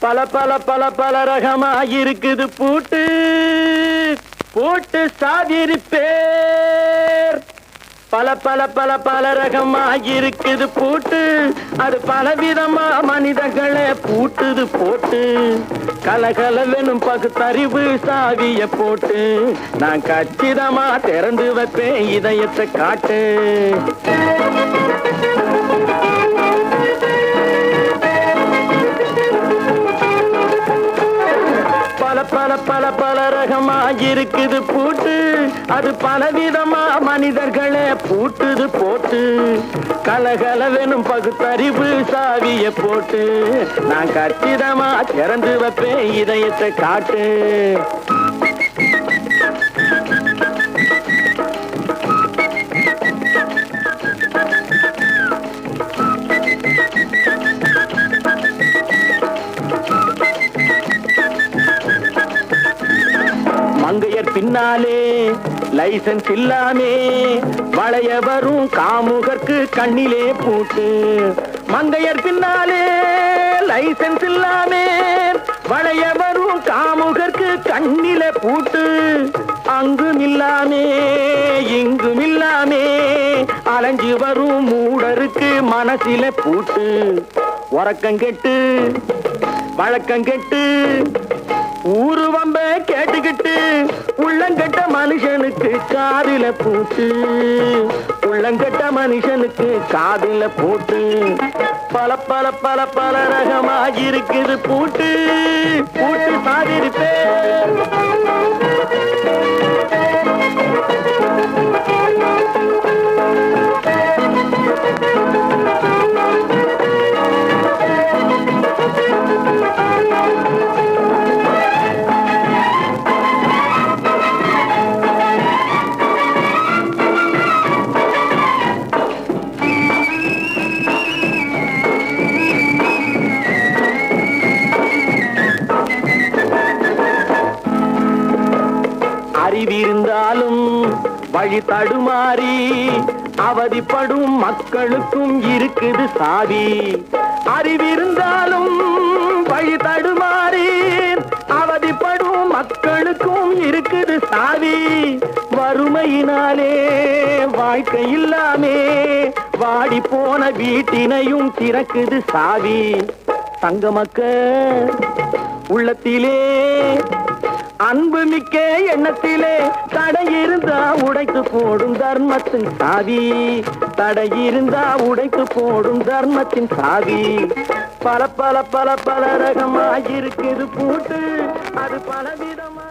பல பல பல பல ரகமா இருக்குது பூட்டு. பூட்டு சாதிரி பேர் பல பல பல பல ரகமா இருக்குது பூட்டு. அது பலவிதமா மனிதர்களை பூட்டுது போட்டு. கலகலவெனும் பகுத்தறிவு சாவிய போட்டு. நான் கச்சிதமா திறந்து வைப்பேன் இதயத்தை காட்டு. பல பல பல பல ரகமா இருக்குது பூட்டு. அது பலவிதமா மனிதர்களை பூட்டுது போட்டு. கலகலவெனும் பகுத்தறிவு சாவிய போட்டு. நான் கச்சிதமா திறந்து வைப்பேன் இதயத்தை காட்டு. பின்னாலே லைசன்ஸ் இல்லாமே வளைய வரும் காமுகர்க்கு கண்ணிலே பூட்டு. மங்கையர் பின்னாலே லைசன்ஸ் இல்லாமே வளைய வரும் காமுகர்க்கு கண்ணிலே பூட்டு. அங்கும் இல்லாமே இங்கும் இல்லாமே அலைஞ்சு வரும் மூடருக்கு மனசில பூட்டு. உறக்கம் கெட்டு வழக்கம் கெட்டு ஊரு வம்ப கேட்டுக்கிட்டு உள்ளங்கட்ட மனுஷனுக்கு காதில பூட்டு. உள்ளங்கட்ட மனுஷனுக்கு காதில பூட்டு. பல பல பல பல ரகமாக இருக்குது பூட்டு. பூட்டு சாதிருப்பே அறிவிருந்தாலும் வழி தடுமாறி அவதிப்படும் மக்களுக்கும் இருக்குது சாவி அறிவிருந்தாலும் வழி தடுமாறி அவதிப்படும் மக்களுக்கும் இருக்குது சாவி வறுமையினாலே வாழ்க்கை இல்லாமே வாடி போன வீட்டினையும் திறக்குது சாவி தங்க மக்க உள்ளத்திலே அன்பு மிக்க எண்ணத்திலே தடையிருந்தா உடைத்து போடும் தர்மத்தின் சாவி. தடையிருந்தா உடைத்து போடும் தர்மத்தின் சாவி. பல பல பல பல ரகமாயிருக்குது பூட்டு. அது பலவிதமா